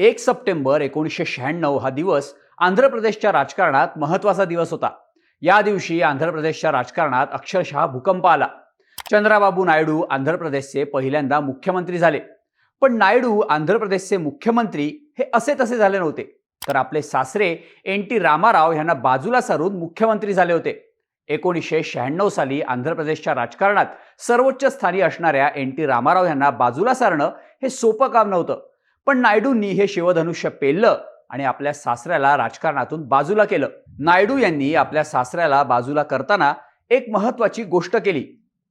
एक सप्टेंबर एकोणीसशे शहाण्णव हा दिवस आंध्र प्रदेशच्या राजकारणात महत्त्वाचा दिवस होता. या दिवशी आंध्र प्रदेशच्या राजकारणात अक्षरशः भूकंप आला. चंद्राबाबू नायडू आंध्र प्रदेशचे पहिल्यांदा मुख्यमंत्री झाले. पण नायडू आंध्र प्रदेशचे मुख्यमंत्री हे असे तसे झाले नव्हते. तर आपले सासरे एन टी रामाराव यांना बाजूला सारून मुख्यमंत्री झाले होते. एकोणीसशे शहाण्णव साली आंध्र प्रदेशच्या राजकारणात सर्वोच्च स्थानी असणाऱ्या एन टी रामाराव यांना बाजूला सारणं हे सोपं काम नव्हतं. पण नायडूंनी हे शिवधनुष्य पेललं आणि आपल्या सासऱ्याला राजकारणातून बाजूला केलं. नायडू यांनी आपल्या सासऱ्याला बाजूला करताना एक महत्वाची गोष्ट केली.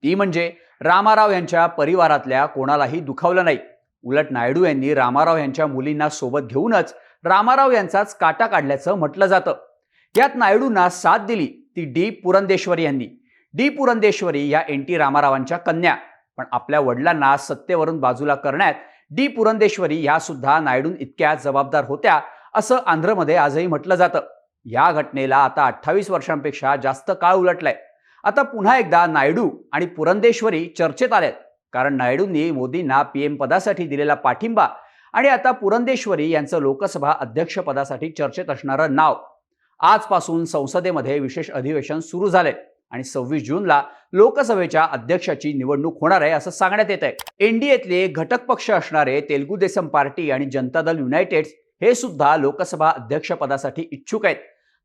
ती म्हणजे रामाराव यांच्या परिवारातल्या कोणालाही दुखावलं नाही. उलट नायडू यांनी रामाराव यांच्या मुलींना सोबत घेऊनच रामाराव यांचाच काटा काढल्याचं म्हटलं जातं. यात नायडूंना साथ दिली ती डी पुरंदेश्वरी यांनी. डी पुरंदेश्वरी या एन टी रामारावांच्या कन्या. पण आपल्या वडिलांना सत्तेवरून बाजूला करण्यात डी पुरंदेश्वरी या सुद्धा नायडूं इतक्या जबाबदार होत्या असं आंध्रमध्ये आजही म्हटलं जातं. या घटनेला आता अठ्ठावीस वर्षांपेक्षा जास्त काळ उलटलाय. आता पुन्हा एकदा नायडू आणि पुरंदेश्वरी चर्चेत आल्यात कारण नायडूंनी मोदींना पीएम पदासाठी दिलेला पाठिंबा आणि आता पुरंदेश्वरी यांचं लोकसभा अध्यक्षपदासाठी चर्चेत असणारं नाव. आजपासून संसदेमध्ये विशेष अधिवेशन सुरू झालंय. आणि सव्वीस जूनला लोकसभेच्या अध्यक्षाची निवडणूक होणार आहे असं सांगण्यात येत आहे एनडीएतले घटक पक्ष असणारे तेलगू देसम पार्टी आणि जनता दल युनायटेड हे सुद्धा लोकसभा अध्यक्षपदासाठी इच्छुक आहेत.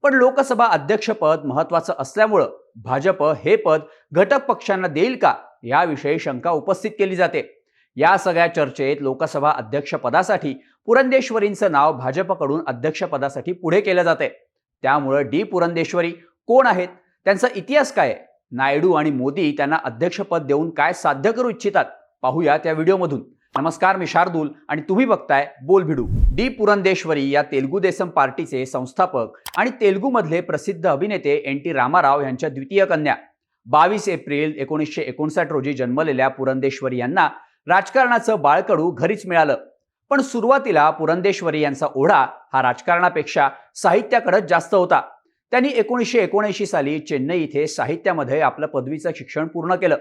पण लोकसभा अध्यक्षपद महत्वाचं असल्यामुळं भाजप हे पद घटक पक्षांना देईल का याविषयी शंका उपस्थित केली जाते. या सगळ्या चर्चेत लोकसभा अध्यक्षपदासाठी पुरंदेश्वरींचं नाव भाजपकडून अध्यक्षपदासाठी पुढे केलं जाते त्यामुळं डी पुरंदेश्वरी कोण आहेत? त्यांचा इतिहास काय नायडू आणि मोदी त्यांना अध्यक्षपद देऊन काय साध्य करू इच्छितात? पाहूया त्या व्हिडिओमधून. नमस्कार मी शार्दूल आणि तुम्ही बघताय बोल भिडू. डी. पुरंदेश्वरी या तेलुगू देसम पार्टीचे संस्थापक आणि तेलुगूमधले प्रसिद्ध अभिनेते एन. टी. रामाराव यांच्या द्वितीय कन्या. बावीस एप्रिल एकोणीसशे एकोणसाठ रोजी जन्मलेल्या पुरंदेश्वरी यांना राजकारणाचं बाळकडू घरीच मिळालं. पण सुरुवातीला पुरंदेश्वरी यांचा ओढा हा राजकारणापेक्षा साहित्याकडे जास्त होता. त्यांनी एकोणीसशे एकोणऐंशी साली चेन्नई इथे साहित्यामध्ये आपलं पदवीचं शिक्षण पूर्ण केलं.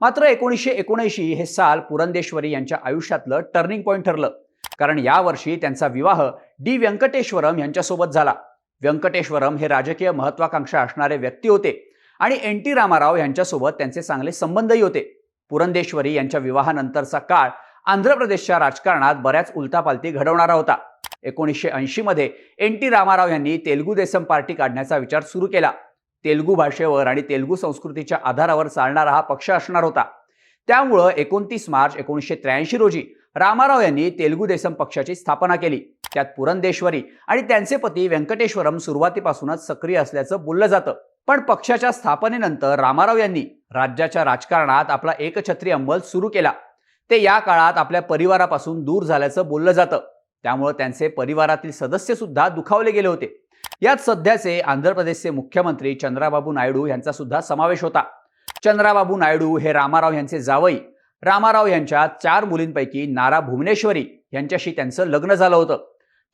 मात्र एकोणीसशे एकोणऐंशी हे साल पुरंदेश्वरी यांच्या आयुष्यातलं टर्निंग पॉईंट ठरलं. कारण यावर्षी त्यांचा विवाह डी व्यंकटेश्वरम यांच्यासोबत झाला. व्यंकटेश्वरम हे राजकीय महत्वाकांक्षा असणारे व्यक्ती होते आणि एन टी रामाराव यांच्यासोबत त्यांचे चांगले संबंधही होते. पुरंदेश्वरी यांच्या विवाहानंतरचा काळ आंध्र प्रदेशच्या राजकारणात बऱ्याच उलतापालती घडवणारा होता. एकोणीसशे ऐंशीमध्ये एन टी रामाराव यांनी तेलुगू देसम पार्टी काढण्याचा विचार सुरू केला. तेलुगू भाषेवर आणि तेलुगू संस्कृतीच्या आधारावर चालणारा हा पक्ष असणार होता. त्यामुळं एकोणतीस मार्च एकोणीसशे त्र्याऐंशी रोजी रामाराव यांनी तेलुगू देसम पक्षाची स्थापना केली. त्यात पुरंदेश्वरी आणि त्यांचे पती व्यंकटेश्वरम सुरुवातीपासूनच सक्रिय असल्याचं बोललं जातं. पण पक्षाच्या स्थापनेनंतर रामाराव यांनी राज्याच्या राजकारणात आपला एकछत्री अंमल सुरू केला. ते या काळात आपल्या परिवारापासून दूर झाल्याचं बोललं जातं. त्यामुळे त्यांचे परिवारातील सदस्य सुद्धा दुखावले गेले होते. यात सध्याचे आंध्र प्रदेशचे मुख्यमंत्री चंद्राबाबू नायडू यांचा सुद्धा समावेश होता. चंद्राबाबू नायडू हे रामाराव यांचे जावई. रामाराव यांच्या चार मुलींपैकी नारा भुवनेश्वरी यांच्याशी त्यांचं लग्न झालं होतं.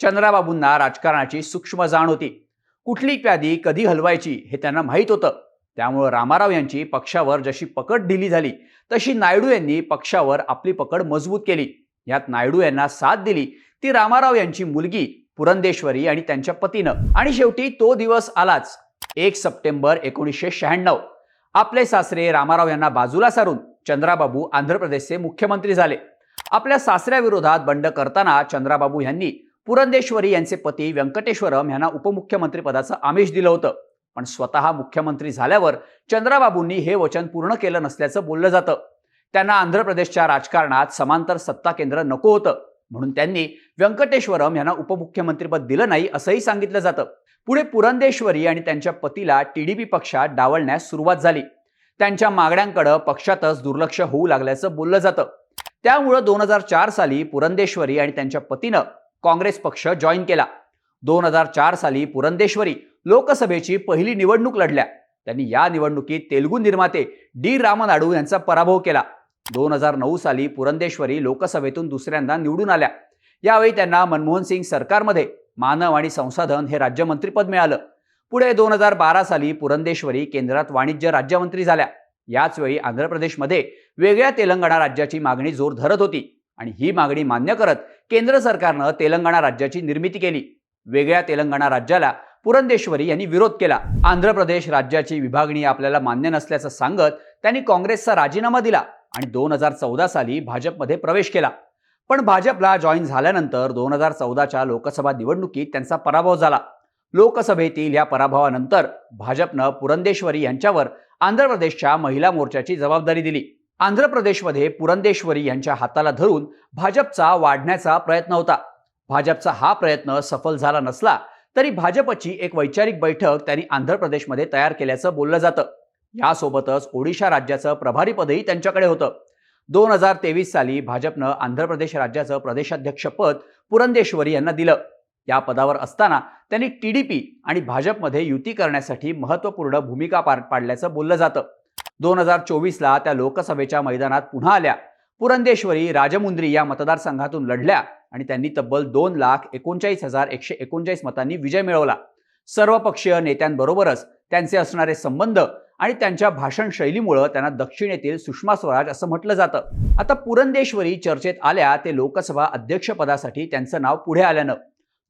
चंद्राबाबूंना राजकारणाची सूक्ष्म जाण होती. कुठली व्याधी कधी हलवायची हे त्यांना माहीत होतं. त्यामुळं रामाराव यांची पक्षावर जशी पकड ढिली झाली तशी नायडू यांनी पक्षावर आपली पकड मजबूत केली. यात नायडू यांना साथ दिली ती रामाराव यांची मुलगी पुरंदेश्वरी आणि त्यांच्या पतीनं. आणि शेवटी तो दिवस आलाच. एक सप्टेंबर एकोणीसशे शहाण्णव. आपले सासरे रामाराव यांना बाजूला सारून चंद्राबाबू आंध्र प्रदेशचे मुख्यमंत्री झाले. आपल्या सासऱ्याविरोधात बंड करताना चंद्राबाबू यांनी पुरंदेश्वरी यांचे पती व्यंकटेश्वरम यांना उपमुख्यमंत्री पदाचं आमिष दिलं होतं. पण स्वतः मुख्यमंत्री झाल्यावर चंद्राबाबूंनी हे वचन पूर्ण केलं नसल्याचं बोललं जातं. त्यांना आंध्र प्रदेशच्या राजकारणात समांतर सत्ता केंद्र नको होतं. म्हणून त्यांनी व्यंकटेश्वरम यांना उपमुख्यमंत्रीपद दिलं नाही असंही सांगितलं जातं. पुढे पुरंदेश्वरी आणि त्यांच्या पतीला टीडीपी पक्षात डावलण्यास सुरुवात झाली. त्यांच्या मागण्यांकडे पक्षातच दुर्लक्ष होऊ लागल्याचं बोललं जातं. त्यामुळं दोन हजार चार साली पुरंदेश्वरी आणि त्यांच्या पतीनं काँग्रेस पक्ष जॉईन केला. दोन हजार चार साली पुरंदेश्वरी लोकसभेची पहिली निवडणूक लढल्या. त्यांनी या निवडणुकीत तेलुगू निर्माते डी रामनाडू यांचा पराभव केला. दोन हजार नऊ साली पुरंदेश्वरी लोकसभेतून दुसऱ्यांदा निवडून आल्या. यावेळी त्यांना मनमोहन सिंग सरकारमध्ये मानव आणि संसाधन हे राज्यमंत्रीपद मिळालं. पुढे दोन हजार बारा साली पुरंदेश्वरी केंद्रात वाणिज्य राज्यमंत्री झाल्या. याचवेळी आंध्र प्रदेशमध्ये वेगळ्या तेलंगणा राज्याची मागणी जोर धरत होती आणि ही मागणी मान्य करत केंद्र सरकारनं तेलंगणा राज्याची निर्मिती केली. वेगळ्या तेलंगणा राज्याला पुरंदेश्वरी यांनी विरोध केला. आंध्र प्रदेश राज्याची विभागणी आपल्याला मान्य नसल्याचं सांगत त्यांनी काँग्रेसचा राजीनामा दिला. आणि दोन हजार चौदा साली भाजपमध्ये प्रवेश केला. पण भाजपला जॉईन झाल्यानंतर दोन हजार चौदाच्या लोकसभा निवडणुकीत त्यांचा पराभव झाला. लोकसभेतील या पराभवानंतर भाजपनं पुरंदेश्वरी यांच्यावर आंध्र प्रदेशच्या महिला मोर्चाची जबाबदारी दिली. आंध्र प्रदेशमध्ये पुरंदेश्वरी यांच्या हाताला धरून भाजपचा वाढण्याचा प्रयत्न होता. भाजपचा हा प्रयत्न सफल झाला नसला तरी भाजपची एक वैचारिक बैठक त्यांनी आंध्र प्रदेशमध्ये तयार केल्याचं बोललं जातं. यासोबतच ओडिशा राज्याचं प्रभारीपदही त्यांच्याकडे होतं. दोन हजार तेवीस साली भाजपनं आंध्र प्रदेश राज्याचं प्रदेशाध्यक्षपद पुरंदेश्वरी यांना दिलं. या पदावर असताना त्यांनी टी डी पी आणि भाजपमध्ये युती करण्यासाठी महत्त्वपूर्ण भूमिका पार पाडल्याचं बोललं जातं. दोन हजार चोवीसला त्या लोकसभेच्या मैदानात पुन्हा आल्या. पुरंदेश्वरी राजमुंद्री या मतदारसंघातून लढल्या आणि त्यांनी तब्बल दोन लाख एकोणचाळीस हजार एकशे एकोणचाळीस मतांनी विजय मिळवला. सर्वपक्षीय नेत्यांबरोबरच त्यांचे असणारे संबंध आणि त्यांच्या भाषण शैलीमुळं त्यांना दक्षिणेतील सुषमा स्वराज असं म्हटलं जातं. आता पुरंदेश्वरी चर्चेत आल्या ते लोकसभा अध्यक्षपदासाठी त्यांचं नाव पुढे आल्यानं.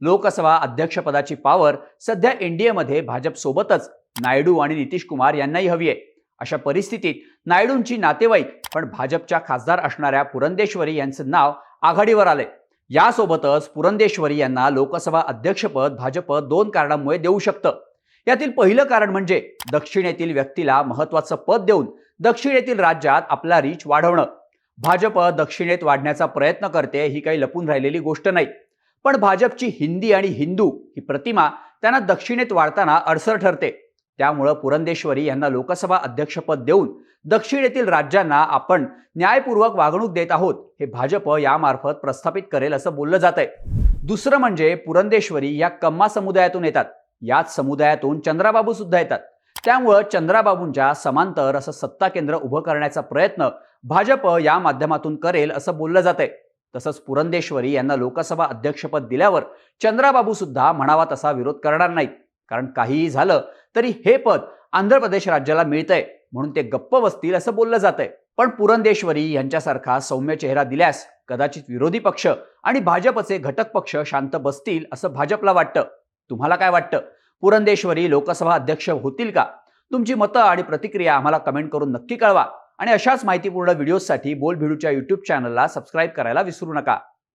लोकसभा अध्यक्षपदाची पावर सध्या एनडीएमध्ये भाजपसोबतच नायडू आणि नितीश कुमार यांनाही हवी आहे. अशा परिस्थितीत नायडूंची नातेवाईक पण भाजपच्या खासदार असणाऱ्या पुरंदेश्वरी यांचं नाव आघाडीवर आलंय. यासोबतच पुरंदेश्वरी यांना लोकसभा अध्यक्षपद भाजप दोन कारणांमुळे देऊ शकतं. यातील पहिलं कारण म्हणजे दक्षिणेतील व्यक्तीला महत्वाचं पद देऊन दक्षिणेतील राज्यात आपला रीच वाढवणं. भाजप दक्षिणेत वाढण्याचा प्रयत्न करते ही काही लपून राहिलेली गोष्ट नाही. पण भाजपची हिंदी आणि हिंदू ही प्रतिमा त्यांना दक्षिणेत वाढताना अडसर ठरते. त्यामुळं पुरंदेश्वरी यांना लोकसभा अध्यक्षपद देऊन दक्षिणेतील राज्यांना आपण न्यायपूर्वक वागणूक देत आहोत हे भाजप यामार्फत प्रस्थापित करेल असं बोललं जात आहे दुसरं म्हणजे पुरंदेश्वरी या कम्मा समुदायातून येतात. याच समुदायातून चंद्राबाबू सुद्धा येतात. त्यामुळं चंद्राबाबूंच्या समांतर असं सत्ता केंद्र उभं करण्याचा प्रयत्न भाजप या माध्यमातून करेल असं बोललं जात आहे तसंच पुरंदेश्वरी यांना लोकसभा अध्यक्षपद दिल्यावर चंद्राबाबू सुद्धा म्हणावा तसा विरोध करणार नाहीत. कारण काहीही झालं तरी हे पद आंध्र प्रदेश राज्याला मिळतंय म्हणून ते गप्प बसतील असं बोललं जात आहे पण पुरंदेश्वरी यांच्यासारखा सौम्य चेहरा दिल्यास कदाचित विरोधी पक्ष आणि भाजपचे घटक पक्ष शांत बसतील असं भाजपला वाटतं. तुम्हाला काय वाटतं? पुरंदेश्वरी लोकसभा अध्यक्ष होतील का? तुमची मतं आणि प्रतिक्रिया आम्हाला कमेंट करून नक्की कळवा. आणि अशाच माहितीपूर्ण व्हिडिओजसाठी बोल भिडूच्या युट्यूब चॅनलला सबस्क्राईब करायला विसरू नका.